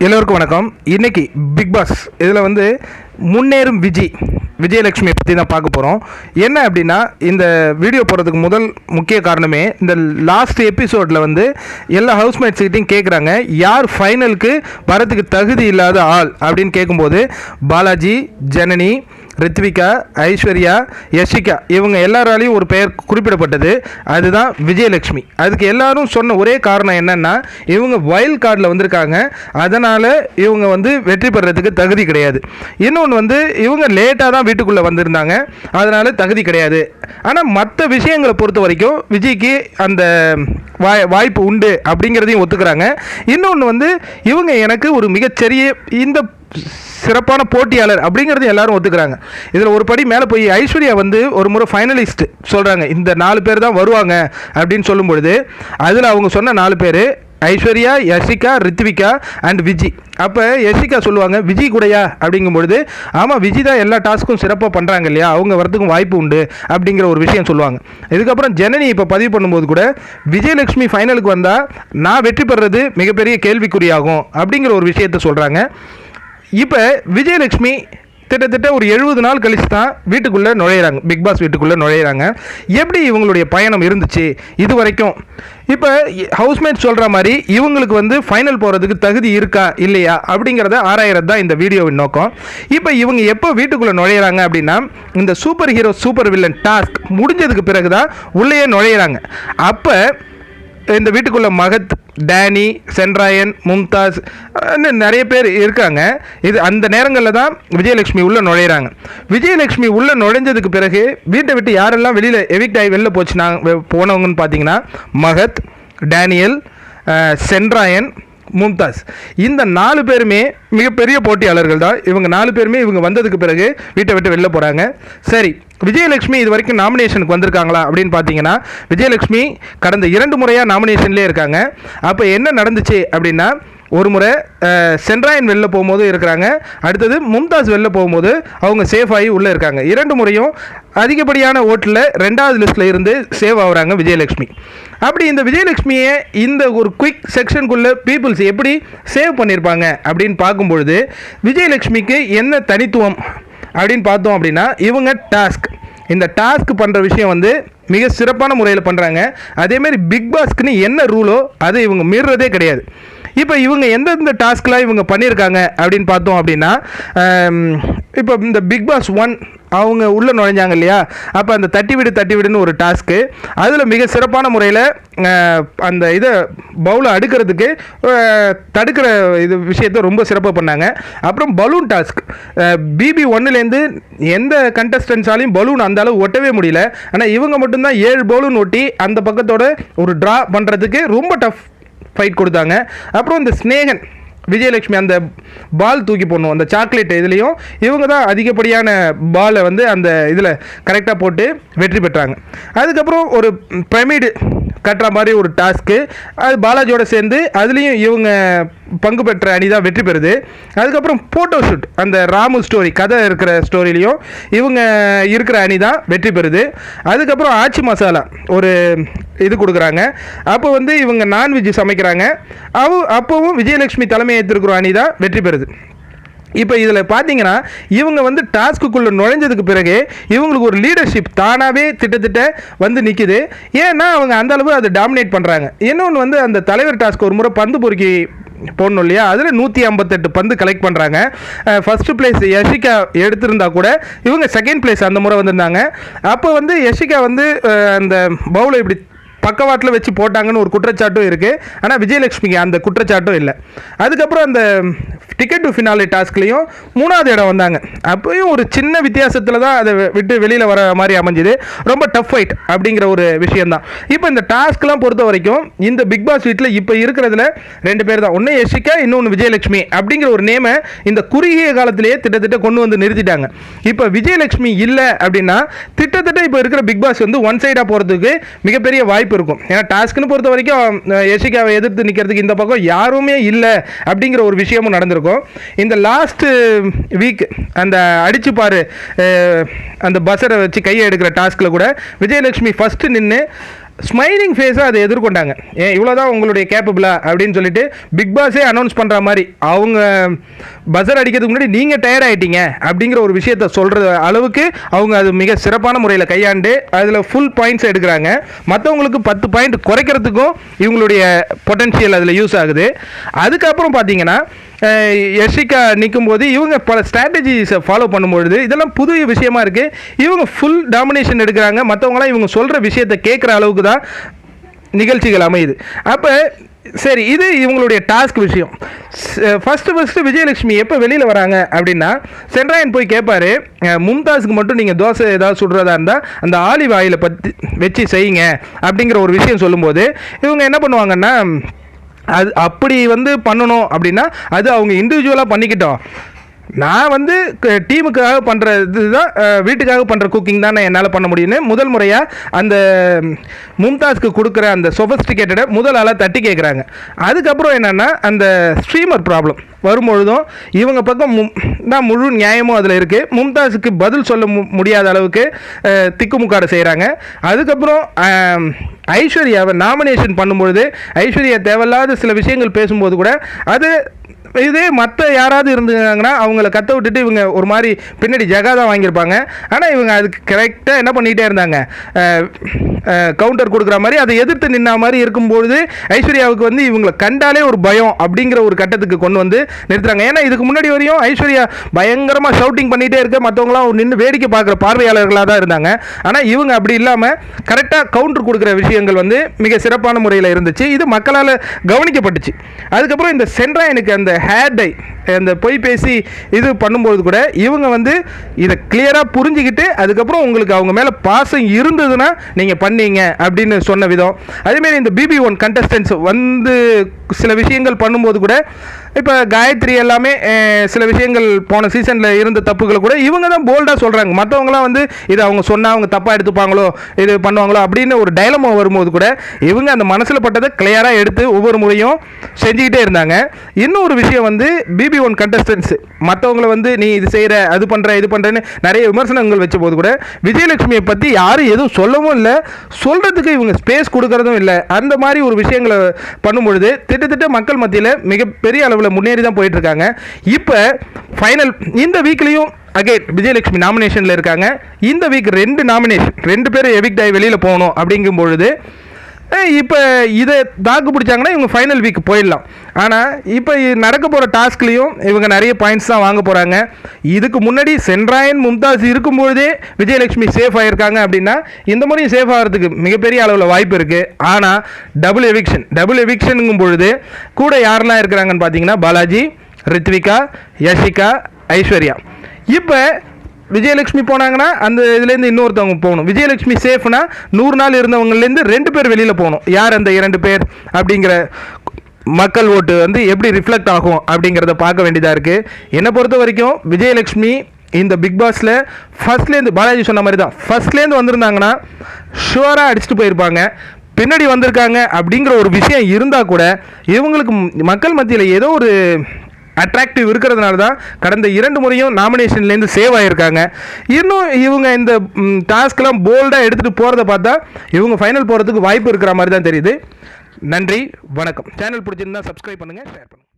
எல்லோருக்கும் வணக்கம். இன்றைக்கி பிக் பாஸ் இதில் வந்து முன்னேறும் விஜய் விஜயலட்சுமி பற்றி தான் பார்க்க போகிறோம் என்ன அப்படின்னா இந்த வீடியோ போடுறதுக்கு முதல் முக்கிய காரணமே இந்த லாஸ்ட் எபிசோடில் வந்து எல்லா ஹவுஸ்மேட்ஸ்கிட்டையும் கேட்குறாங்க யார் ஃபைனலுக்கு வரதுக்கு தகுதி இல்லாத ஆள் அப்படின்னு கேட்கும்போது பாலாஜி ஜனனி ரித்விகா ஐஸ்வர்யா யஷிகா இவங்க எல்லாராலையும் ஒரு பெயர் குறிப்பிடப்பட்டது. அதுதான் விஜயலட்சுமி. அதுக்கு எல்லாரும் சொன்ன ஒரே காரணம் என்னென்னா இவங்க வைல்ட் கார்டில் வந்திருக்காங்க. அதனால் இவங்க வந்து வெற்றி பெறதுக்கு தகுதி கிடையாது. இன்னொன்று வந்து இவங்க லேட்டாக தான் வீட்டுக்குள்ளே வந்திருந்தாங்க. அதனால் தகுதி கிடையாது. ஆனால் மற்ற விஷயங்களை பொறுத்த வரைக்கும் விஜய்க்கு அந்த வாய் வாய்ப்பு உண்டு அப்படிங்கிறதையும் ஒத்துக்கிறாங்க. இன்னொன்று வந்து இவங்க எனக்கு ஒரு மிகச்சரிய இந்த சிறப்பான போட்டியாளர் அப்படிங்கிறது எல்லாரும் ஒத்துக்கிறாங்க. இதில் ஒரு படி மேலே போய் ஐஸ்வர்யா வந்து ஒரு முறை ஃபைனலிஸ்ட் சொல்கிறாங்க இந்த நாலு பேர் தான் வருவாங்க அப்படின்னு சொல்லும் பொழுது அதில் அவங்க சொன்ன நாலு பேர் ஐஸ்வர்யா யஷிகா ரித்விகா அண்ட் விஜி. அப்போ யஷிகா சொல்லுவாங்க விஜய் கூடயா? அப்படிங்கும்பொழுது ஆமாம் விஜய் தான் எல்லா டாஸ்க்கும் சிறப்பாக பண்ணுறாங்க இல்லையா? அவங்க வரதுக்கும் வாய்ப்பு உண்டு. அப்படிங்கிற ஒரு விஷயம் சொல்லுவாங்க. இதுக்கப்புறம் ஜனனி இப்போ பதிவு பண்ணும்போது கூட விஜயலட்சுமி ஃபைனலுக்கு வந்தால் நான் வெற்றி பெறுறது மிகப்பெரிய கேள்விக்குறியாகும். அப்படிங்கிற ஒரு விஷயத்த சொல்கிறாங்க இப்போ விஜயலட்சுமி கிட்டத்தட்ட ஒரு எழுபது நாள் கழிச்சு தான் வீட்டுக்குள்ளே நுழையிறாங்க. பிக் பாஸ் வீட்டுக்குள்ளே நுழையிறாங்க. எப்படி இவங்களுடைய பயணம் இருந்துச்சு? இது வரைக்கும். இப்போ ஹவுஸ்மேட் சொல்கிற மாதிரி இவங்களுக்கு வந்து ஃபைனல் போகிறதுக்கு தகுதி இருக்கா இல்லையா? அப்படிங்கிறத ஆராயிறது தான் இந்த வீடியோவின் நோக்கம். இப்போ இவங்க எப்போ வீட்டுக்குள்ளே நுழையிறாங்க அப்படின்னா இந்த super hero super villain task முடிஞ்சதுக்கு பிறகு தான் உள்ளேயே நுழையிறாங்க. அப்போ இந்த வீட்டுக்குள்ள மகத் டேனி சென்ராயன் மும்தாஸ் இன்னும் நிறைய பேர் இருக்காங்க. இது அந்த நேரங்களில் தான் விஜயலட்சுமி உள்ளே நுழையிறாங்க. விஜயலட்சுமி உள்ளே நுழைஞ்சதுக்கு பிறகு வீட்டை விட்டு யாரெல்லாம் வெளியில் எவிக்ட் ஆகி வெளில போச்சு நாங்கள் போனவங்கன்னு பார்த்தீங்கன்னா மகத் டேனியல் சென்ராயன் மும்தாஸ். இந்த நாலு பேருமே மிகப்பெரிய போட்டியாளர்கள் தான். இவங்க நாலு பேருமே இவங்க வந்ததுக்கு பிறகு வீட்டை விட்டு வெளில போகிறாங்க சரி விஜயலட்சுமி இது வரைக்கும் நாமினேஷனுக்கு வந்திருக்காங்களா அப்படின்னு பார்த்தீங்கன்னா விஜயலட்சுமி கடந்த இரண்டு முறையாக நாமினேஷன்லேயே இருக்காங்க. அப்போ என்ன நடந்துச்சு அப்படின்னா ஒரு முறை சென்ட்ராயன் வெளில போகும்போது இருக்கிறாங்க. அடுத்தது மும்தாஸ் வெளில போகும்போது அவங்க சேஃப் ஆகி உள்ளே இருக்காங்க. இரண்டு முறையும் அதிகப்படியான ஓட்டில் ரெண்டாவது லிஸ்ட்டில் இருந்து சேவ் ஆகுறாங்க விஜயலட்சுமி. அப்படி இந்த விஜயலட்சுமியை இந்த ஒரு குயிக் செக்ஷனுக்குள்ளே பீப்புள்ஸ் எப்படி சேவ் பண்ணியிருப்பாங்க அப்படின்னு பார்க்கும்பொழுது விஜயலட்சுமிக்கு என்ன தனித்துவம் அப்படின்னு பார்த்தோம் அப்படின்னா இவங்க டாஸ்க் இந்த டாஸ்க் பண்ணுற விஷயம் வந்து மிக சிறப்பான முறையில் பண்ணுறாங்க அதேமாரி பிக் பாஸ்க்குன்னு என்ன ரூலோ அதை இவங்க மீறுறதே கிடையாது. இப்போ இவங்க எந்தெந்த டாஸ்க்லாம் இவங்க பண்ணியிருக்காங்க அப்படின்னு பார்த்தோம் அப்படின்னா இப்போ இந்த பிக் பாஸ் ஒன் அவங்க உள்ளே நுழைஞ்சாங்க இல்லையா? அப்போ அந்த தட்டி விடு தட்டி விடுன்னு ஒரு டாஸ்க்கு அதில் மிக சிறப்பான முறையில் அந்த இதை பவுலை அடுக்கிறதுக்கு தடுக்கிற இது விஷயத்த ரொம்ப சிறப்பாக பண்ணாங்க. அப்புறம் பலூன் டாஸ்க் பிபி ஒன்னுலேருந்து எந்த கண்டஸ்டன்ஸாலையும் பலூன் அந்த அளவு ஒட்டவே முடியல. ஆனால் இவங்க மட்டும்தான் ஏழு பலூன் ஒட்டி அந்த பக்கத்தோட ஒரு ட்ரா பண்ணுறதுக்கு ரொம்ப டஃப் ஃபைட் கொடுத்தாங்க. அப்புறம் இந்த ஸ்னேகன். விஜயலட்சுமி அந்த பால் தூக்கி போடணும் அந்த சாக்லேட் இதுலேயும் இவங்க தான் அதிகப்படியான பாலை வந்து அந்த இதில் கரெக்டாக போட்டு வெற்றி பெற்றாங்க. அதுக்கப்புறம் ஒரு பிரமிடு கட்டுற மாதிரி ஒரு டாஸ்க்கு அது பாலாஜியோட சேர்ந்து அதுலேயும் இவங்க பங்கு பெற்ற அணி தான் வெற்றி பெறுது. அதுக்கப்புறம் ஃபோட்டோ ஷூட் அந்த ராமு ஸ்டோரி கதை இருக்கிற ஸ்டோரிலையும் இவங்க இருக்கிற அணி தான் வெற்றி பெறுது. அதுக்கப்புறம் ஆச்சி மசாலா ஒரு இது கொடுக்குறாங்க. அப்போ வந்து இவங்க நான்வெஜ் சமைக்கிறாங்க. அவ அப்போவும் விஜயலட்சுமி தலைமை ஏற்றிருக்கிற அணி தான் வெற்றி பெறுது. இப்போ இதில் பார்த்தீங்கன்னா இவங்க வந்து டாஸ்க்குள்ளே நுழைஞ்சதுக்கு பிறகு இவங்களுக்கு ஒரு லீடர்ஷிப் தானாகவே திட்டத்திட்ட வந்து நிற்குது ஏன்னா அவங்க அந்த அளவு அதை டாமினேட் பண்ணுறாங்க இன்னொன்று வந்து அந்த தலைவர் டாஸ்க் ஒரு முறை பந்து பொறுக்கி போடணும் இல்லையா? அதில் நூற்றி ஐம்பத்தெட்டு பந்து கலெக்ட் பண்ணுறாங்க ஃபஸ்ட்டு பிளேஸ் யஷிகா எடுத்திருந்தா கூட இவங்க செகண்ட் பிளேஸ் அந்த முறை வந்திருந்தாங்க. அப்போ வந்து யஷிகா வந்து அந்த பவுலை இப்படி பக்கவாட்டில் வச்சு போட்டாங்கன்னு ஒரு குற்றச்சாட்டும் இருக்குது ஆனால் விஜயலட்சுமிக்கு அந்த குற்றச்சாட்டும் இல்லை. அதுக்கப்புறம் அந்த டிக்கெட் டு ஃபினாலே டாஸ்க்லேயும் மூணாவது இடம் வந்தாங்க. அப்போயும் ஒரு சின்ன வித்தியாசத்தில் தான் அதை விட்டு வெளியில் வர மாதிரி அமைஞ்சுது. ரொம்ப டஃப் ஃபைட் அப்படிங்கிற ஒரு விஷயந்தான் இப்போ இந்த டாஸ்க்லாம் பொறுத்த வரைக்கும் இந்த பிக் பாஸ் வீட்டில் இப்போ இருக்கிறதுல ரெண்டு பேர் தான். ஒன்று யஷிகா இன்னொன்று விஜயலட்சுமி அப்படிங்கிற ஒரு நேமை இந்த குறுகிய காலத்திலேயே திட்டத்திட்ட கொண்டு வந்து நிறுத்திட்டாங்க. இப்போ விஜயலட்சுமி இல்லை அப்படின்னா திட்டத்தட்ட இப்போ இருக்கிற பிக் பாஸ் வந்து ஒன் சைடாக போகிறதுக்கு மிகப்பெரிய வாய்ப்பு இருக்கும். ஏன்னா டாஸ்க்னு பொறுத்த வரைக்கும் அஹ், யஷிகாவை எதிர்த்து நிற்கிறதுக்கு இந்த பக்கம் யாருமே இல்லை அப்படிங்கிற ஒரு விஷயமும் நடந்திருக்கும். இந்த லாஸ்ட்டு வீக் அந்த அடிச்சு பாரு அந்த பஸ்ஸரை வச்சு கையை எடுக்கிற டாஸ்கில் கூட விஜயலட்சுமி ஃபஸ்ட்டு நின்று ஸ்மைலிங் ஃபேஸாக அதை எதிர்கொண்டாங்க. ஏன் இவ்வளோதான் உங்களுடைய கேப்பபிளா அப்படின்னு சொல்லிட்டு பிக் பாஸே அனௌன்ஸ் பண்ணுற மாதிரி அவங்க பஸ்ஸர் அடிக்கிறதுக்கு முன்னாடி நீங்கள் டயர்ட் ஆகிட்டீங்க அப்படிங்கிற ஒரு விஷயத்த சொல்கிற அளவுக்கு அவங்க அது மிக சிறப்பான முறையில் கையாண்டு அதில் ஃபுல் பாயிண்ட்ஸ் எடுக்கிறாங்க. மற்றவங்களுக்கு பத்து பாயிண்ட் குறைக்கிறதுக்கும் இவங்களுடைய பொட்டன்ஷியல் அதில் யூஸ் ஆகுது. அதுக்கப்புறம் பார்த்தீங்கன்னா யஷிகா நிற்கும் போது இவங்க பல ஸ்ட்ராட்டஜிஸை ஃபாலோ பண்ணும்பொழுது இதெல்லாம் புது விஷயமா இருக்குது இவங்க ஃபுல் டாமினேஷன் எடுக்கிறாங்க. மற்றவங்களாம் இவங்க சொல்கிற விஷயத்தை கேட்குற அளவுக்கு தான் நிகழ்ச்சிகள் அமையுது. அப்போ சரி இது இவங்களுடைய டாஸ்க் விஷயம். ஃபஸ்ட்டு ஃபஸ்ட்டு விஜயலட்சுமி எப்போ வெளியில் வராங்க அப்படின்னா சென்ட்ராயன் போய் கேட்பாரு மும்தாஸுக்கு மட்டும் நீங்கள் தோசை ஏதாவது சுடுறதா இருந்தால் அந்த ஆலிவ் ஆயிலை பற்றி வச்சு செய்யுங்க அப்படிங்கிற ஒரு விஷயம் சொல்லும்போது இவங்க என்ன பண்ணுவாங்கன்னா அது அப்படி வந்து பண்ணணும் அப்படின்னா அது அவங்க இண்டிவிஜுவலாக பண்ணிக்கிட்டோம். நான் வந்து க- டீமுக்காக பண்ணுற இதுதான் தான் வீட்டுக்காக பண்ணுற குக்கிங் தான் நான் என்னால் பண்ண முடியும்னு முதல் முறையாக அந்த மும்தாஸ்க்கு கொடுக்குற அந்த சொபஸ்டிகேட்டடை முதல் ஆளாக தட்டி கேட்குறாங்க அதுக்கப்புறம் என்னென்னா அந்த ஸ்ட்ரீமர் ப்ராப்ளம் வரும்பொழுதும் இவங்க பக்கம் மு தான் முழு நியாயமும் அதில் இருக்குது மும்தாஸுக்கு பதில் சொல்ல மு முடியாத அளவுக்கு திக்குமுக்காடு செய்கிறாங்க அதுக்கப்புறம் ஐஸ்வர்யாவை நாமினேஷன் பண்ணும்பொழுது ஐஸ்வர்யா தேவையில்லாத சில விஷயங்கள் பேசும்போது கூட அது இதே மற்ற யாராவது இருந்தாங்கன்னா அவங்கள கத்த விட்டுட்டு இவங்க ஒரு மாதிரி பின்னாடி ஜகா தான் வாங்கியிருப்பாங்க. ஆனால் இவங்க அதுக்கு கரெக்டாக என்ன பண்ணிகிட்டே இருந்தாங்க? கவுண்டர் கொடுக்குற மாதிரி அதை எதிர்த்து நின்ன மாதிரி இருக்கும்பொழுது ஐஸ்வர்யாவுக்கு வந்து இவங்களை கண்டாலே ஒரு பயம் அப்படிங்கிற ஒரு கட்டத்துக்கு கொண்டு வந்து நிறுத்துறாங்க. ஏன்னா இதுக்கு முன்னாடி வரையும் ஐஸ்வர்யா பயங்கரமாக ஷவுட்டிங் பண்ணிகிட்டே இருக்க மற்றவங்களாம் நின்று வேடிக்கை பார்க்குற பார்வையாளர்களாக தான் இருந்தாங்க. ஆனால் இவங்க அப்படி இல்லாமல் கரெக்டாக கவுண்டர் கொடுக்குற விஷயங்கள் வந்து மிக சிறப்பான முறையில் இருந்துச்சு. இது மக்களால் கவனிக்கப்பட்டுச்சு. அதுக்கப்புறம் இந்த சென்ட்ராயனுக்கு அந்த ஹேர் டை அந்த பொய் பேசி இது பண்ணும்போது கூட இவங்க வந்து இதை கிளியராக புரிஞ்சுக்கிட்டு அதுக்கப்புறம் உங்களுக்கு அவங்க மேலே பாசம் இருந்ததுன்னா நீங்கள் பண்ணீங்க அப்படின்னு சொன்ன விதம். அதேமாரி இந்த பிபி ஒன் கண்டஸ்டன்ஸ் வந்து சில விஷயங்கள் பண்ணும்போது கூட இப்போ காயத்ரி எல்லாமே சில விஷயங்கள் போன சீசனில் இருந்த தப்புகளை கூட இவங்க தான் போல்டாக சொல்கிறாங்க மற்றவங்களாம் வந்து இது அவங்க சொன்னால் அவங்க தப்பாக எடுத்துப்பாங்களோ இது பண்ணுவாங்களோ அப்படின்னு ஒரு டைலமோ வரும்போது கூட இவங்க அந்த மனசில் பட்டதை கிளியராக எடுத்து ஒவ்வொரு முறையும் செஞ்சுக்கிட்டே இருந்தாங்க. இன்னொரு விஷயம் வந்து பிபி ஒன் கண்டஸ்டன்ஸ் மற்றவங்கள வந்து நீ இது செய்கிற அது பண்ணுற இது பண்ணுறேன்னு நிறைய விமர்சனங்கள் வச்ச போது கூட விஜயலட்சுமியை பற்றி யாரும் எதுவும் சொல்லவும் இல்லை. சொல்கிறதுக்கு இவங்க ஸ்பேஸ் கொடுக்கறதும் இல்லை. அந்த மாதிரி ஒரு விஷயங்களை பண்ணும்பொழுது திட்டத்திட்ட மக்கள் மத்தியில் மிகப்பெரிய அளவில் முன்னேறி தான் போயிட்டு இருக்காங்க இப்போ ஃபைனல் இந்த வீக்லேயும் அகைன் விஜயலட்சுமி நாமினேஷனில் இருக்காங்க. இந்த வீக் ரெண்டு நாமினேஷன் ரெண்டு பேரும் எவிக்ட் ஆகி வெளியில் போகணும் அப்படிங்கும் பொழுது இப்போ இதை தாக்கு பிடிச்சாங்கன்னா இவங்க ஃபைனல் வீக் போயிடலாம். ஆனால் இப்போ நடக்க போகிற டாஸ்க்லேயும் இவங்க நிறைய பாயிண்ட்ஸ் தான் வாங்க போகிறாங்க இதுக்கு முன்னாடி சென்ட்ராயன் மும்தாஸ் இருக்கும்பொழுதே விஜயலட்சுமி சேஃப் ஆகியிருக்காங்க அப்படின்னா இந்த முறையும் சேஃப் ஆகிறதுக்கு மிகப்பெரிய அளவில் வாய்ப்பு இருக்குது ஆனால் டபுள் எவிக்ஷன் டபுள் எவிக்ஷனுங்கும் பொழுது கூட யாரெல்லாம் இருக்கிறாங்கன்னு பார்த்தீங்கன்னா பாலாஜி ரித்விகா யஷிகா ஐஸ்வர்யா. இப்போ விஜயலட்சுமி போனாங்கன்னா அந்த இதுலேருந்து இன்னொருத்தவங்க போகணும். விஜயலட்சுமி சேஃப்னா நூறு நாள் இருந்தவங்கலேருந்து ரெண்டு பேர் வெளியில் போகணும். யார் அந்த இரண்டு பேர் அப்படிங்கிற மக்கள் ஓட்டு வந்து எப்படி ரிஃப்ளெக்ட் ஆகும் அப்படிங்கிறத பார்க்க வேண்டியதாக இருக்குது என்னை பொறுத்த வரைக்கும் விஜயலட்சுமி இந்த பிக் பாஸில் ஃபர்ஸ்ட்லேருந்து பாலாஜி சொன்ன மாதிரி தான். ஃபர்ஸ்ட்லேருந்து வந்திருந்தாங்கன்னா ஷுவராக அடிச்சுட்டு போயிருப்பாங்க. பின்னாடி வந்திருக்காங்க அப்படிங்கிற ஒரு விஷயம் இருந்தால் கூட இவங்களுக்கு மக்கள் மத்தியில் ஏதோ ஒரு அட்ராக்டிவ் இருக்கிறதுனால தான் கடந்த இரண்டு முறையும் நாமினேஷன்லேருந்து சேவ் ஆகியிருக்காங்க இன்னும் இவங்க இந்த டாஸ்க்லாம் போல்டாக எடுத்துகிட்டு போகிறத பார்த்தா இவங்க ஃபைனல் போகிறதுக்கு வாய்ப்பு இருக்கிற மாதிரி தான் தெரியுது. நன்றி வணக்கம். சேனல் பிடிச்சிருந்தா சப்ஸ்கிரைப் பண்ணுங்கள் ஷேர் பண்ணுங்கள்